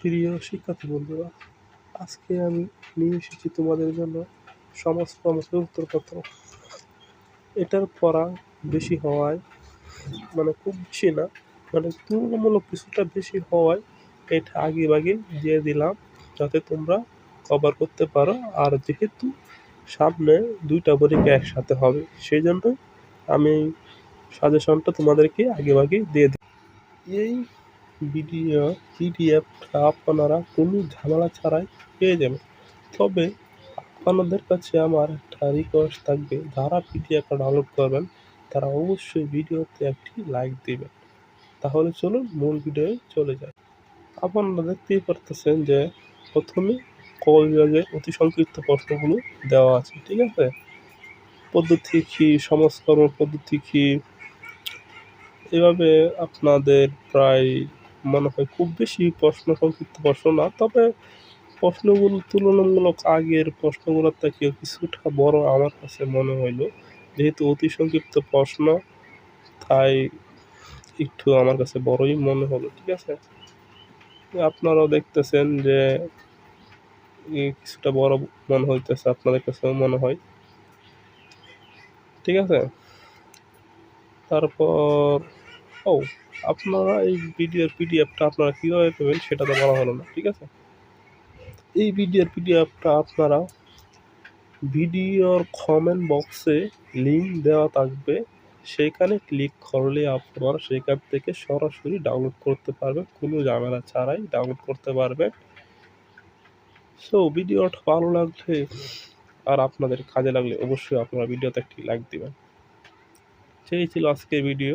প্রিয় শিক্ষার্থী বন্ধুরা আজকে আমি নিয়ে এসেছি তোমাদের জন্য সমাজ কর্মসূচির উত্তরপত্র। এটার পড়া বেশি হওয়ায় মানে খুব বেশি না মানে তুলনামূলক কিছুটা বেশি হওয়ায় এটা আগে ভাগে দিয়ে দিলাম, যাতে তোমরা কভার করতে পারো। আর যেহেতু সামনে দুইটা পরীক্ষা একসাথে হবে, সেই জন্য আমি সাজেশনটা তোমাদেরকে আগে ভাগে দিয়ে দিই। এই ভিডিও পিডিএফটা আপনারা কোনো ঝামেলা ছাড়াই পেয়ে যাবেন তবে আপনাদের কাছে আমার একটা রিকোয়েস্ট থাকবে, যারা পিডিএফটা ডাউনলোড করবেন, তারা অবশ্যই ভিডিওতে একটি লাইক দেবেন। তাহলে চলুন মূল ভিডিওয়ে চলে যায় আপনারা দেখতেই পারতেছেন যে প্রথমে ক বিভাগে অতি সংক্ষিপ্ত প্রশ্নগুলো দেওয়া আছে, ঠিক আছে? পদ্ধতি কী, সমাজকর্ম পদ্ধতি কী? এভাবে আপনাদের প্রায় মনে হয় খুব বেশি প্রশ্ন সংক্ষিপ্ত প্রশ্ন না, তবে প্রশ্নগুলো তুলনামূলক আগের প্রশ্নগুলোর থেকে কিছুটা বড় আমার কাছে মনে হইল। যেহেতু অতি সংক্ষিপ্ত প্রশ্ন, তাই একটু আমার কাছে বড়ই মনে হলো, ঠিক আছে? আপনারাও দেখতেছেন যে কিছুটা বড় মনে হইতেছে আপনাদের কাছেও মনে হয়। ঠিক আছে? তারপর ও, আপনারা এই ভিডিওর পিডিএফটা আপনারা কীভাবে পেবেন সেটা তো বলা হলো না, ঠিক আছে? এই ভিডিওর পিডিএফটা আপনারা ভিডিওর কমেন্ট বক্সে লিঙ্ক দেওয়া থাকবে। সেখানে ক্লিক করলে আপনারা সেখান থেকে সরাসরি ডাউনলোড করতে পারবেন। কোনো ঝামেলা ছাড়াই ডাউনলোড করতে পারবেন। সো ভিডিওটা ভালো লাগলে আর আপনাদের কাজে লাগলে অবশ্যই আপনারা ভিডিওতে একটি লাইক দিবেন। সেই ছিল আজকের ভিডিও